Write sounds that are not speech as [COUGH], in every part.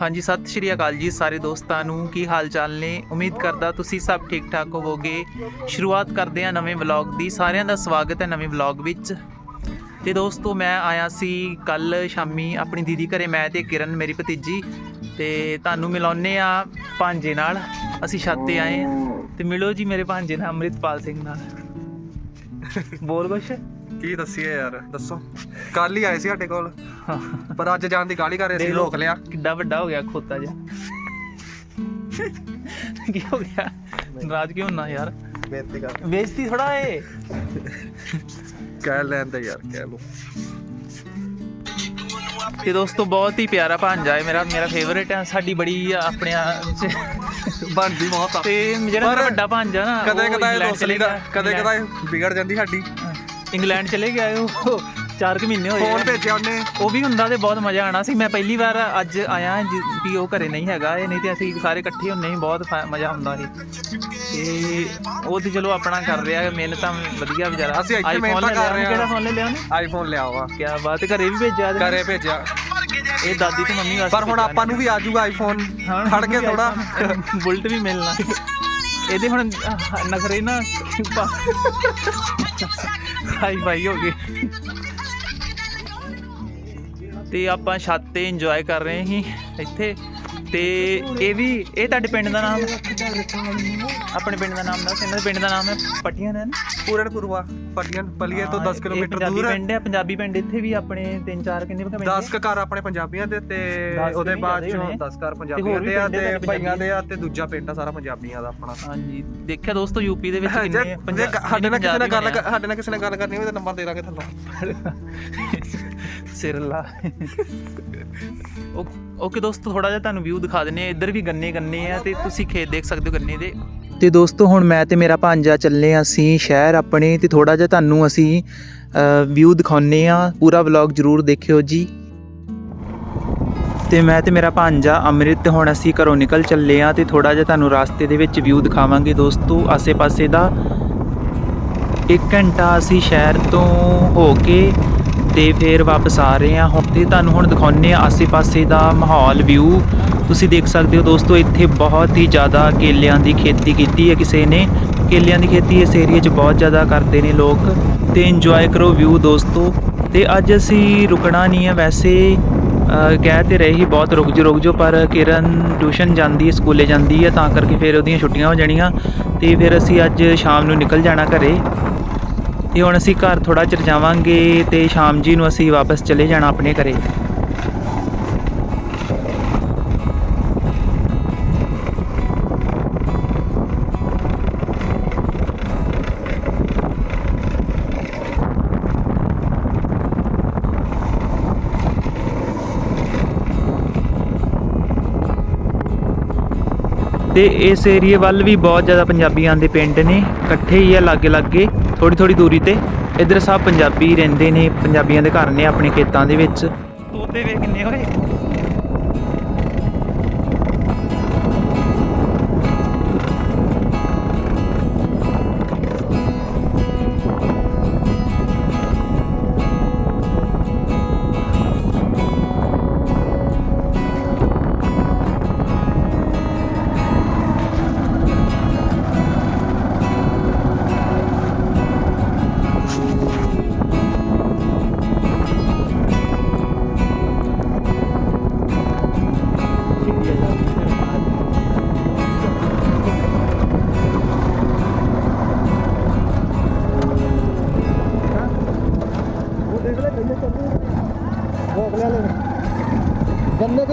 ਹਾਂਜੀ, ਸਤਿ ਸ਼੍ਰੀ ਅਕਾਲ ਜੀ ਸਾਰੇ ਦੋਸਤਾਂ ਨੂੰ। ਕੀ ਹਾਲ ਚਾਲ ਨੇ? ਉਮੀਦ ਕਰਦਾ ਤੁਸੀਂ ਸਭ ਠੀਕ ਠਾਕ ਹੋਵੋਗੇ। ਸ਼ੁਰੂਆਤ ਕਰਦੇ ਹਾਂ ਨਵੇਂ ਵਲੌਗ ਦੀ। ਸਾਰਿਆਂ ਦਾ ਸਵਾਗਤ ਹੈ ਨਵੇਂ ਵਲੌਗ ਵਿੱਚ। ਤੇ ਦੋਸਤੋ, ਮੈਂ ਆਇਆ ਸੀ ਕੱਲ ਸ਼ਾਮੀ ਆਪਣੀ ਦੀਦੀ ਘਰੇ, ਮੈਂ ਤੇ ਕਿਰਨ, ਮੇਰੀ ਭਤੀਜੀ। ਤੇ ਤੁਹਾਨੂੰ ਮਿਲਾਉਨੇ ਆ ਭਾਂਜੇ ਨਾਲ। ਅਸੀਂ ਛੱਤ ਤੇ ਆਏ। ਹਾਂ ਤੇ ਮਿਲੋ ਜੀ ਮੇਰੇ ਭਾਂਜੇ ਨਾਲ, ਅੰਮ੍ਰਿਤਪਾਲ ਸਿੰਘ ਨਾਲ। ਬੋਲ ਕੁਛ? ਕੀ ਦੱਸੀਏ ਯਾਰ ਦੱਸੋ। ਕੱਲ ਹੀ ਆਏ ਸੀ ਸਾਡੇ ਕੋਲ ਪਰ ਅੱਜ ਜਾਣ ਦੀ ਗਾਲੀ ਕਰ ਰਹੇ ਸੀ ਦੇਖ ਲਓ। ਰੋਕ ਲਿਆ। ਕਿੱਡਾ ਵੱਡਾ ਹੋ ਗਿਆ ਖੋਤਾ ਜਿਹਾ। ਕੀ ਹੋ ਗਿਆ? ਨਾਰਾਜ਼ ਕਿਉਂ ਨਾ ਯਾਰ? ਬੇਨਤੀ ਕਰ। ਬੇਇੱਜ਼ਤੀ ਥੋੜਾ ਏ। ਕਹਿ ਲੈਂਦੇ ਯਾਰ ਕਹਿ ਲੋ ਤੇ ਦੋਸਤੋ ਬਹੁਤ ਹੀ ਪਿਆਰਾ ਭਾਂਜਾ ਹੈ ਮੇਰਾ ਮੇਰਾ ਫੇਵਰੇਟ ਹੈ ਸਾਡੀ ਬੜੀ ਆਪਣੇ ਚ। ਬਣਦੀ ਬਹੁਤ ਆ। ਤੇ ਜਿਹੜਾ ਮੇਰਾ ਪਰ ਵੱਡਾ ਭਾਂਜਾ ਨਾ ਕਦੇ ਉਹ ਕਦਾਏ ਇੰਗਲੈਂਡ ਦਾ ਗਿਆ। ਕਦੇ ਕਦਾਏ ਵਿਗੜ ਜਾਂਦੀ ਸਾਡੀ। ਇੰਗਲੈਂਡ ਚਲੇ ਗਿਆ ਉਹ 4 ਕੁ ਮਹੀਨੇ ਹੋਏ ਫੋਨ ਆ। ਭੇਜਿਆ ਉਹਨੇ। ਉਹ ਵੀ ਹੁੰਦਾ ਤੇ ਬਹੁਤ ਮਜ਼ਾ ਆਣਾ ਸੀ। ਮੈਂ ਪਹਿਲੀ ਵਾਰ ਅੱਜ ਆਇਆ ਜਿ- ਵੀ ਉਹ ਘਰੇ ਨਹੀਂ ਹੈਗਾ ਇਹ ਨਹੀਂ ਤੇ ਅਸੀਂ ਸਾਰੇ ਇਕੱਠੇ ਹੁੰਨੇ ਸੀ ਬਹੁਤ ਫਾ- ਮਜ਼ਾ ਆਉਂਦਾ ਸੀ। ਤੇ ਉਹ ਤੇ ਚਲੋ ਆਪਣਾ ਕਰ ਰਿਹਾ ਹੈ ਮਿਹਨਤਾਂ ਵਧੀਆ ਵਿਚਾਰਾ। ਅਸੀਂ ਇੱਥੇ iPhone ਮਿਹਨਤਾਂ ਲੈ ਲਿਆ। ਕਰ ਰਹੇ ਹਾਂ। ਕਿਹੜਾ ਫੋਨ ਲੈ ਲਿਆ ਉਹਨੇ? ਆਈਫੋਨ ਲਿਆ ਵਾ। ਕੀ ਬਾਤ ਹੈ, ਘਰੇ ਵੀ ਭੇਜਿਆ ਇਹਦੇ। ਘਰੇ ਭੇਜਿਆ। ਇਹ ਦਾਦੀ ਤੇ ਮੰਮੀ ਵਾਸਤੇ ਪਰ ਹੁਣ ਭੇਜਿਆ ਆਪਾਂ ਨੂੰ ਵੀ ਆ ਜਾਊਗਾ ਆਈਫੋਨ ਹਾਂ, ਖੜ ਕੇ ਥੋੜਾ iPhone, ਬੁਲਟ ਵੀ ਮਿਲਣਾ। ਇਹਦੇ ਹੁਣ ਆਹ, ਨਖਰੇ ਨਾ ਹਾਈ ਫਾਈ ਹੋ ਗਏ ਤੇ ਆਪਾਂ ਛੱਤ ਤੇ ਇੰਜੋਏ ਕਰ ਰਹੇ ਸੀ। ਇੱਥੇ ਤੇ ਇਹ ਵੀ ਇਹ ਤੁਹਾਡੇ ਪਿੰਡ ਦਾ ਨਾਮ? ਆਪਣੇ ਪਿੰਡ ਦਾ ਨਾਮ ਦੱਸ ਇਹਨਾਂ ਦੇ ਪਿੰਡ ਦਾ ਨਾਮ ਹੈ ਪਟੀਆਂ ਨੇ? ਪੂਰਨ ਪੁਰਵਾ ਪਟੀਆਂ ਪਲੀਏ ਤੋਂ ਹਾਂ, 10 ਇਹ ਕਿਲੋਮੀਟਰ ਪੰਜਾਬੀ ਦੂਰ ਹੈ। ਪਿੰਡ ਹੈ ਪੰਜਾਬੀ ਪਿੰਡ ਇੱਥੇ ਵੀ ਆਪਣੇ ਤਿੰਨ ਚਾਰ ਕਿੰਨੇ ਕੁ ਪਿੰਡ 10 ਘਰ ਆਪਣੇ ਪੰਜਾਬੀਆਂ ਦੇ ਤੇ ਉਹਦੇ ਬਾਅਦ ਚੋਂ ਹੋਣੇ। 10 ਘਰ ਪੰਜਾਬੀਆਂ ਦੇ ਆ ਤੇ ਭਾਈਆਂ ਦੇ ਆ ਤੇ ਦੂਜਾ ਪਿੰਡ ਆ ਸਾਰਾ ਪੰਜਾਬੀਆਂ ਦਾ ਆਪਣਾ। ਹਾਂਜੀ ਦੇਖਿਆ ਦੋਸਤੋ ਯੂਪੀ ਦੇ ਵਿੱਚ ਕਿੰਨੇ ਜੇ ਪੰਜਾ- ਸਾਡੇ ਨਾਲ ਕਿਸੇ ਨਾਲ ਗੱਲ ਪੰਜਾਬੀ ਸਾਡੇ ਨਾਲ ਕਿਸੇ ਨਾਲ ਗੱਲ ਕਰਨੀ ਹੋਵੇ ਤਾਂ ਨੰਬਰ ਦੇ ਦਾਂਗੇ ਥੱਲੋਂ। [LAUGHS] ਸਿਰ ਲਾ [LAUGHS] ਓਕੇ ਦੋਸਤੋ ਥੋੜਾ ਜਿਹਾ ਤੁਹਾਨੂੰ ਵਿਊ ਦਿਖਾ ਦਿੰਨੇ ਆ ਇੱਧਰ ਵੀ ਗੰਨੇ ਗੰਨੇ ਆ ਤੇ ਤੁਸੀਂ ਖੇਤ ਦੇਖ ਸਕਦੇ ਹੋ ਗੰਨੇ ਦੇ। ਤੇ ਦੋਸਤੋ, ਹੁਣ ਮੈਂ ਤੇ ਮੇਰਾ ਭਾਂਜਾ ਚੱਲੇ ਹਾਂ ਅਸੀਂ ਸ਼ਹਿਰ ਆਪਣੇ ਤੇ ਥੋੜਾ ਜਿਹਾ ਤੁਹਾਨੂੰ ਅਸੀਂ ਵਿਊ ਦਿਖਾਉਨੇ ਆ ਪੂਰਾ ਵਲੌਗ ਜਰੂਰ ਦੇਖਿਓ ਜੀ। ਤੇ ਮੈਂ ਤੇ ਮੇਰਾ ਭਾਂਜਾ ਅੰਮ੍ਰਿਤ ਹੁਣ ਅਸੀਂ ਘਰੋਂ ਨਿਕਲ ਚੱਲੇ ਆ ਤੇ ਥੋੜਾ ਜਿਹਾ ਤੁਹਾਨੂੰ ਰਾਸਤੇ ਦੇ ਵਿੱਚ ਵਿਊ ਦਿਖਾਵਾਂਗੇ ਦੋਸਤੋ। ਆਸੇ-ਪਾਸੇ ਦਾ ਇੱਕ ਘੰਟਾ ਅਸੀਂ ਸ਼ਹਿਰ ਤੋਂ ਹੋ ਕੇ ਤੇ ਫਿਰ ਵਾਪਸ ਆ ਰਹੇ ਹਾਂ। ਹੁਣ ਤੇ ਤੁਹਾਨੂੰ ਹੁਣ ਦਿਖਾਉਂਦੇ ਆ ਆਸੇ-ਪਾਸੇ ਦਾ ਮਾਹੌਲ ਵਿਊ ਤੁਸੀਂ ਦੇਖ ਸਕਦੇ ਹੋ ਦੋਸਤੋ, ਇੱਥੇ ਬਹੁਤ ਹੀ ਜ਼ਿਆਦਾ ਕੇਲਿਆਂ ਦੀ ਖੇਤੀ ਕੀਤੀ ਹੈ ਕਿਸੇ ਨੇ। ਕੇਲਿਆਂ ਦੀ ਖੇਤੀ ਇਸ ਏਰੀਆ 'ਚ ਬਹੁਤ ਜ਼ਿਆਦਾ ਕਰਦੇ ਨੇ ਲੋਕ। ਤੇ ਇੰਜੋਏ ਕਰੋ ਵਿਊ ਦੋਸਤੋ। ਤੇ ਅੱਜ ਅਸੀਂ ਰੁਕਣਾ ਨਹੀਂ ਹੈ। ਵੈਸੇ ਕਹਿ ਤੇ ਰਹੇ ਸੀ ਬਹੁਤ ਰੁਕ ਜੋ ਰੁਕ ਜੋ ਪਰ ਕਿਰਨ ਟਿਊਸ਼ਨ ਜਾਂਦੀ ਹੈ, ਸਕੂਲੇ ਜਾਂਦੀ ਹੈ, ਤਾਂ ਕਰਕੇ ਫਿਰ ਉਹਦੀਆਂ ਛੁੱਟੀਆਂ ਹੋ ਜਾਣੀਆਂ। ਤੇ ਫਿਰ ਅਸੀਂ ਅੱਜ ਸ਼ਾਮ ਨੂੰ ਨਿਕਲ ਜਾਣਾ ਘਰੇ। ਤੇ ਹੁਣ ਅਸੀਂ ਘਰ ਥੋੜਾ ਚਿਰ ਜਾਵਾਂਗੇ ਤੇ ਸ਼ਾਮ ਜੀ ਨੂੰ ਅਸੀਂ ਵਾਪਸ ਚਲੇ ਜਾਣਾ ਆਪਣੇ ਘਰੇ। ਤੇ ਇਸ ਏਰੀਏ ਵੱਲ ਵੀ ਬਹੁਤ ਜ਼ਿਆਦਾ ਪੰਜਾਬੀਆਂ ਦੇ ਪਿੰਡ ਨੇ, ਇਕੱਠੇ ਹੀ ਆ ਲਾਗੇ ਲਾਗੇ ਥੋੜੀ ਥੋੜੀ ਦੂਰੀ ਤੇ। ਇੱਧਰ ਸਭ ਪੰਜਾਬੀ ਰਹਿੰਦੇ ਨੇ, ਪੰਜਾਬੀਆਂ ਦੇ ਘਰ ਨੇ ਆਪਣੇ ਖੇਤਾਂ ਦੇ ਵਿੱਚ। ਤੋਤੇ ਵੇ ਕਿੰਨੇ ਹੋਏ।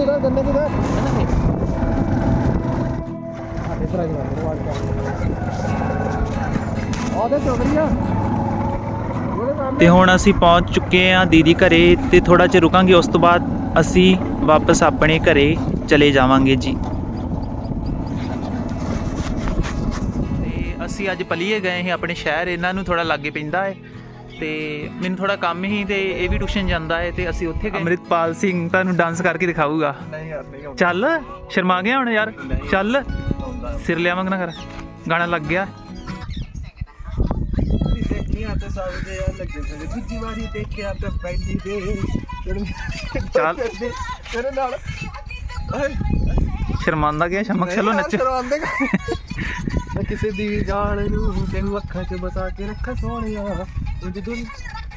ਗੰਨੇ ਕਿਧਰ ਗੰਨੇ ਤੇ ਹੁਣ ਅਸੀਂ ਪਹੁੰਚ ਚੁੱਕੇ ਹਾਂ ਦੀਦੀ ਘਰੇ ਤੇ ਥੋੜਾ ਜਿਹਾ ਰੁਕਾਂਗੇ, ਉਸ ਤੋਂ ਬਾਅਦ ਅਸੀਂ ਵਾਪਸ ਆਪਣੇ ਘਰੇ ਚਲੇ ਜਾਵਾਂਗੇ ਜੀ। ਤੇ ਅਸੀਂ ਅੱਜ ਪਲੀਏ ਗਏ ਸੀ, ਆਪਣੇ ਸ਼ਹਿਰ, ਇਹਨਾਂ ਨੂੰ ਥੋੜਾ ਲਾਗੇ ਪੈਂਦਾ ਹੈ। ਤੇ ਮੈਨੂੰ ਥੋੜਾ ਕੰਮ ਹੀ ਤੇ ਇਹ ਵੀ ਟਿਊਸ਼ਨ ਜਾਂਦਾ ਹੈ ਤੇ ਅਸੀਂ ਉੱਥੇ ਗਏ। ਅੰਮ੍ਰਿਤਪਾਲ ਸਿੰਘ ਤੁਹਾਨੂੰ ਡਾਂਸ ਕਰਕੇ ਦਿਖਾਊਗਾ। ਨਹੀਂ ਯਾਰ ਨਹੀਂ ਆਉਂਦਾ। ਚੱਲ ਸ਼ਰਮਾ ਗਿਆ ਹੁਣ ਯਾਰ। ਚੱਲ ਸਿਰ ਲਿਆ ਮੰਗਣਾ ਕਰ। ਗਾਣਾ ਲੱਗ ਗਿਆ। ਦੇਖੀਆਂ ਤੇ ਸਭ ਦੇ ਆ ਲੱਗੇ ਸਨ ਦੂਜੀ ਵਾਰੀ ਦੇਖਿਆ ਤੇ ਪਹਿਲੀ ਦੇ ਚੱਲ। ਤੇਰੇ ਨਾਲ। ਸ਼ਰਮਾਂਦਾ ਗਿਆ ਸ਼ਮਕ ਚਲੋ ਨੱਚੋ। ਕਰਵਾਉਂਦੇ ਕਿਸੇ ਦੀ ਜਾਨ ਨੂੰ ਤੈਨੂੰ ਅੱਖਾਂ 'ਚ ਬਸਾ ਕੇ ਰੱਖਾਂ ਸੋਹਣਿਆ। ਉਂਝ ਦੁਨ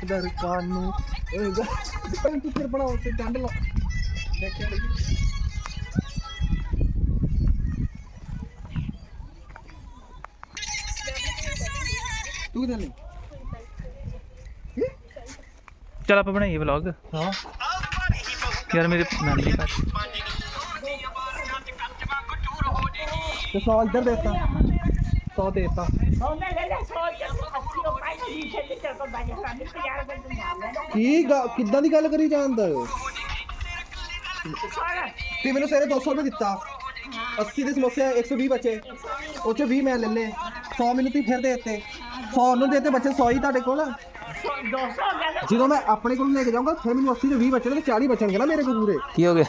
ਦਰ ਕਾਨ ਨੂੰ ਓਏ ਗਾ ਤੂੰ ਫਿਰ ਬਣਾਓ ਤੇ ਡੰਡ ਲਾ। ਦੇਖਿਆ ਨਹੀਂ ਤੂੰ ਕਿਦਾਂ ਨਹੀਂ ਚਲ ਆਪਾਂ ਬਣਾਈਏ ਵਲੌਗ ਹਾਂ। ਯਾਰ ਮੇਰੇ ਨਾਨੀ ਘਰ। ਤੇ ਸੌ ਇੱਧਰ ਦੇਤਾ। ਸੌ ਦੇਤਾ। ਕੀ ਗ- ਕਿੱਦਾਂ ਦੀ ਗੱਲ ਕਰੀ ਜਾਂਦਾ ਤੇ ਮੈਨੂੰ ਸਵੇਰੇ 200 ਰੁਪਏ ਦਿੱਤਾ। 80 ਦੇ ਸਮੋਸੇ 120 ਬਚੇ। ਉਹ ਚ 20 ਮੈਂ ਲੈ ਲਏ। 100 ਮੈਨੂੰ ਤੁਸੀਂ ਫਿਰ ਦੇ ਦਿੱਤੇ। 100 ਉਹਨੂੰ ਦੇ ਦਿੱਤੇ ਬੱਚੇ 100 ਹੀ ਤੁਹਾਡੇ ਕੋਲ। ਜਦੋਂ ਮੈਂ ਆਪਣੇ ਕੋਲ ਲੈ ਕੇ ਜਾਊਂਗਾ ਫਿਰ ਮੈਨੂੰ 80 ਦੇ 20 ਬਚਣੇ ਤੇ 40 ਬਚਣਗੇ ਨਾ ਮੇਰੇ ਕੋਲ ਪੂਰੇ। ਕੀ ਹੋ ਗਿਆ?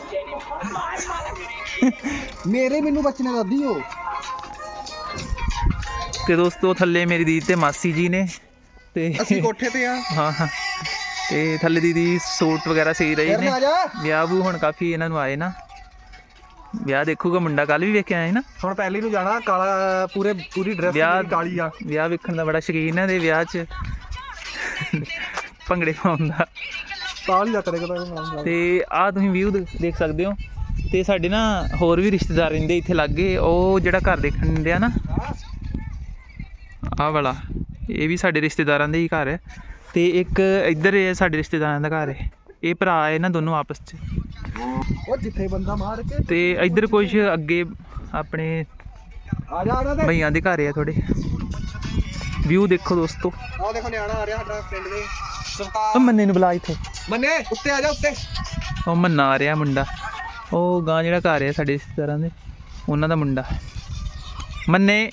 ਮੇਰੇ ਮੈਨੂੰ ਬਚਣੇ ਦਾ ਹੋ ਤੇ ਦੋਸਤੋ ਥੱਲੇ ਮੇਰੀ ਦੀਦੀ ਤੇ ਮਾਸੀ ਜੀ ਨੇ। ਤੇ ਅਸੀਂ ਕੋਠੇ ਤੇ ਆ। ਹਾਂ ਹਾਂ। ਤੇ ਥੱਲੇ ਦੀਦੀ ਸੂਟ ਵਗੈਰਾ ਸਹੀ ਰਹੀ ਨੇ। ਆ ਜਾ। ਵਿਆਹ ਵੂ ਹੁਣ ਕਾਫੀ ਇਹਨਾਂ ਨੂੰ ਆਏ ਨਾ। ਵਿਆਹ ਦੇਖੂਗਾ ਮੁੰਡਾ ਕੱਲ ਵੀ ਵੇਖਿਆ ਆਏ ਨਾ। ਹੁਣ ਪਹਿਲੀ ਨੂੰ ਜਾਣਾ ਕਾਲਾ ਪੂਰੇ ਪੂਰੀ ਡਰੈਸ ਕਾਲੀ ਆ। ਵਿਆਹ ਵੇਖਣ ਦਾ ਬੜਾ ਸ਼ੌਕੀਨ ਹੈ ਦੇ ਵਿਆਹ 'ਚ। ਭੰਗੜੇ ਪਾਉਣ ਦਾ। ਤਾਂ ਨਹੀਂ ਲੱਗ ਰਿਹਾ ਤੇ ਆ ਤੁਸੀਂ ਵਿਊ ਦੇਖ ਸਕਦੇ ਹੋ। ਤੇ ਸਾਡੇ ਨਾ ਹੋਰ ਵੀ ਰਿਸ਼ਤੇਦਾਰ ਰਹਿੰਦੇ ਇੱਥੇ ਲਾਗੇ। ਉਹ ਜਿਹੜਾ ਘਰ ਦੇਖਣ ਡਿਆ ਨਾ। ਆਹ ਵਾਲਾ। ਇਹ ਵੀ ਸਾਡੇ ਰਿਸ਼ਤੇਦਾਰਾਂ ਦੇ ਹੀ ਘਰ ਹੈ ਤੇ ਇੱਕ ਇੱਧਰ ਇਹ ਸਾਡੇ ਰਿਸ਼ਤੇਦਾਰਾਂ ਦਾ ਘਰ ਹੈ। ਇਹ ਭਰਾ ਹੈ ਨਾ ਦੋਨੋਂ ਆਪਸ 'ਚ। ਉਹ ਜਿੱਥੇ ਬੰਦਾ ਮਾਰ ਕੇ ਤੇ ਇੱਧਰ ਕੁਝ ਅੱਗੇ ਆਪਣੇ ਆ ਜਾ ਆ ਜਾ ਭਈਆਂ ਦੇ ਘਰ ਆ ਥੋੜੇ ਵਿਊ ਦੇਖੋ ਦੋਸਤੋ। ਆਹ ਦੇਖੋ ਨਿਆਣਾ ਆ ਰਿਹਾ ਸਾਡਾ ਪਿੰਡ ਦੇ। ਉਹ ਸਰਕਾਰ ਮੰਨੇ ਨੂੰ ਬੁਲਾ ਇੱਥੇ। ਮੰਨੇ ਉੱਤੇ ਆ ਜਾ ਉੱਤੇ। ਉਹ ਮੰਨਾ ਆ ਰਿਹਾ ਮੁੰਡਾ। ਉਹ ਗਾਂ ਜਿਹੜਾ ਘਰ ਹੈ ਸਾਡੇ ਰਿਸ਼ਤੇਦਾਰਾਂ ਦੇ ਉਹਨਾਂ ਦਾ ਮੁੰਡਾ। ਮੰਨੇ।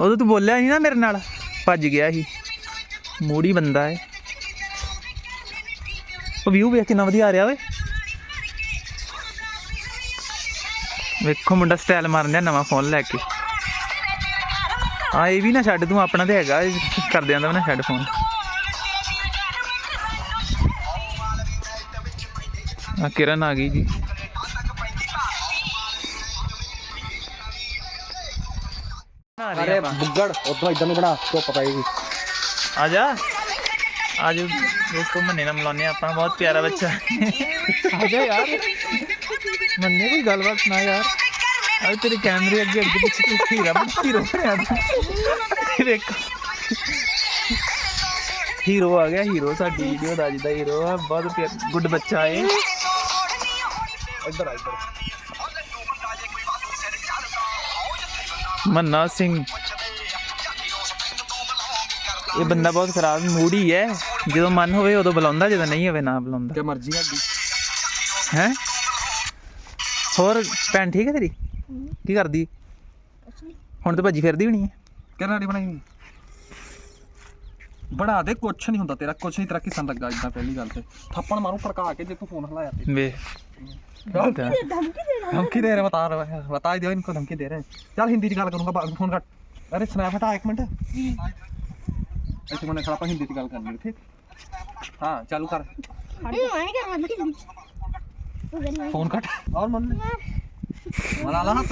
ਉਦੋਂ ਤੂੰ ਬੋਲਿਆ ਨਹੀਂ ਨਾ ਮੇਰੇ ਨਾਲ, ਭੱਜ ਗਿਆ ਸੀ। ਮੂੜੀ ਬੰਦਾ ਹੈ ਉਹ ਵਿਊ ਵੇਖ ਕਿੰਨਾ ਵਧੀਆ ਆ ਰਿਹਾ ਓਏ। ਵੇਖੋ ਮੁੰਡਾ ਸਟਾਈਲ ਮਾਰਨ ਡਿਆ ਨਵਾਂ ਫੋਨ ਲੈ ਕੇ। ਆ, ਇਹ ਵੀ ਨਾ ਛੱਡ, ਤੂੰ ਆਪਣਾ ਤੇ ਹੈਗਾ ਇਹ ਕਰ ਦਿਆਂ ਨਾ ਛੱਡ ਫੋਨ ਆ, ਕਿਰਨ ਆ ਗਈ ਜੀ। ਅਰੇ ਬੁੱਗੜ ਉਦੋਂ ਇਦਾਂ ਨੂੰ ਬਣਾ ਧੁੱਪ ਪਏਗੀ। ਆ ਜਾ। ਆ ਜਾ ਦੋਸਤੋ ਮੰਨੇ ਨਾਲ ਮਿਲਾਉਂਦੇ ਹਾਂ ਆਪਾਂ ਬਹੁਤ ਪਿਆਰਾ ਬੱਚਾ। ਆ ਜਾ ਯਾਰ। ਮੰਨੇ ਕੋਈ ਗੱਲਬਾਤ ਸੁਣਾ ਯਾਰ। ਆ ਤੇਰੇ ਕੈਮਰੇ ਅੱਗੇ ਅੱਗੇ ਪਿੱਛੇ ਤੂੰ ਹੀਰਾ ਹੀਰੋ ਬਣਿਆ ਤੂੰ। ਵੇਖ ਹੀਰੋ ਆ ਗਿਆ ਹੀਰੋ ਸਾਡੀ ਵੀਡੀਓ ਦਾ ਅੱਜ ਦਾ ਹੀਰੋ ਆ ਬਹੁਤ ਪਿਆਰਾ ਗੁੱਡ ਬੱਚਾ ਏ ਇੱਧਰ ਆ ਇੱਧਰ। ਮੰਨਾ ਸਿੰਘ। ਇਹ ਬੰਦਾ ਬਹੁਤ ਖਰਾਬ ਮੂਡੀ ਹੈ। ਜਦੋਂ ਮਨ ਹੋਵੇ ਉਦੋਂ ਬੁਲਾਉਂਦਾ ਜਦੋਂ ਨਹੀਂ ਹੋਵੇ ਨਾ ਬੁਲਾਉਂਦਾ। ਤੇ ਮਰਜ਼ੀ ਹੈਗੀ ਹੈ? ਹੋਰ ਭੈਣ ਠੀਕ ਹੈ ਤੇਰੀ? ਕੀ ਕਰਦੀ? ਹੁਣ ਤੇ ਭੱਜੀ ਫਿਰਦੀ ਹੋਣੀ ਹੈ। ਕਿਹਨਾਂ ਵਾਲੀ ਬਣਾਈ? ਬਣਾ ਦੇ ਕੁਛ ਨਹੀਂ ਹੁੰਦਾ ਤੇਰਾ ਕੁਛ ਨਹੀਂ ਤੇਰਾ ਕਿਸਨ ਲੱਗਾ ਇਦਾਂ ਪਹਿਲੀ ਗੱਲ ਤੇ। ਥੱਪੜ ਮਾਰੂ ਫੜਕਾ ਕੇ ਜੇ ਤੂੰ ਫੋਨ ਹਲਾਇਆ ਤੇ। ਵੇ धमकी दे रहे बता रहे बता ही दो इनको धमकी दे रहे हैं चल हिंदी च गल करूंगा बाद में फोन कट अरे स्नैप हटा एक मिनट ऐसे मैंने खड़ा पर हिंदी च गल करनी है, ठीक हाँ चालू कर फोन कट और मन मना ला हाथ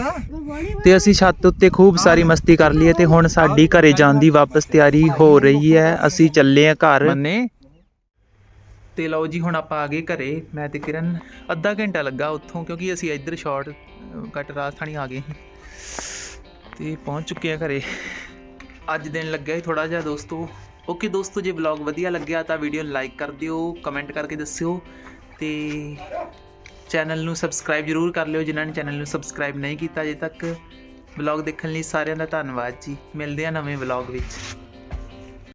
ਤੇ ਅਸੀਂ ਛੱਤ ਉੱਤੇ ਖੂਬ ਸਾਰੀ ਮਸਤੀ ਕਰ ਲਈ ਹੈ ਤੇ ਹੁਣ ਸਾਡੀ ਘਰੇ ਜਾਣ ਦੀ ਵਾਪਸ ਤਿਆਰੀ ਹੋ ਰਹੀ ਹੈ ਅਸੀਂ ਚੱਲੇ ਆ ਘਰ ਮੰਨੇ ਤੇ ਲਓ ਜੀ, ਹੁਣ ਆਪਾਂ ਆ ਗਏ ਘਰੇ। ਮੈਂ ਤੇ ਕਿਰਨ, ਅੱਧਾ ਘੰਟਾ ਲੱਗਾ ਉੱਥੋਂ, ਕਿਉਂਕਿ ਅਸੀਂ ਇੱਧਰ ਸ਼ਾਰਟ ਕੱਟ ਰਾਜਸਥਾਨੀ ਆ ਗਏ ਸੀ। ਤੇ ਪਹੁੰਚ ਚੁੱਕੇ ਆ ਘਰੇ। ਅੱਜ ਦਿਨ ਲੱਗਿਆ ਸੀ ਥੋੜਾ ਜਿਹਾ ਦੋਸਤੋ। ਓਕੇ ਦੋਸਤੋ, ਜੇ ਵਲੌਗ ਵਧੀਆ ਲੱਗਿਆ ਤਾਂ ਵੀਡੀਓ ਨੂੰ ਲਾਈਕ ਕਰ ਦਿਓ ਕਮੈਂਟ ਕਰਕੇ ਦੱਸਿਓ। ਤੇ ਚੈਨਲ ਨੂੰ ਸਬਸਕ੍ਰਾਈਬ ਜਰੂਰ ਕਰ ਲਿਓ, ਜਿਨ੍ਹਾਂ ਨੇ ਚੈਨਲ ਨੂੰ ਸਬਸਕ੍ਰਾਈਬ ਨਹੀਂ ਕੀਤਾ ਅਜੇ ਤੱਕ। ਵਲੌਗ ਦੇਖਣ ਲਈ ਸਾਰਿਆਂ ਦਾ ਧੰਨਵਾਦ ਜੀ। ਮਿਲਦੇ ਆ ਨਵੇਂ ਵਲੌਗ ਵਿੱਚ।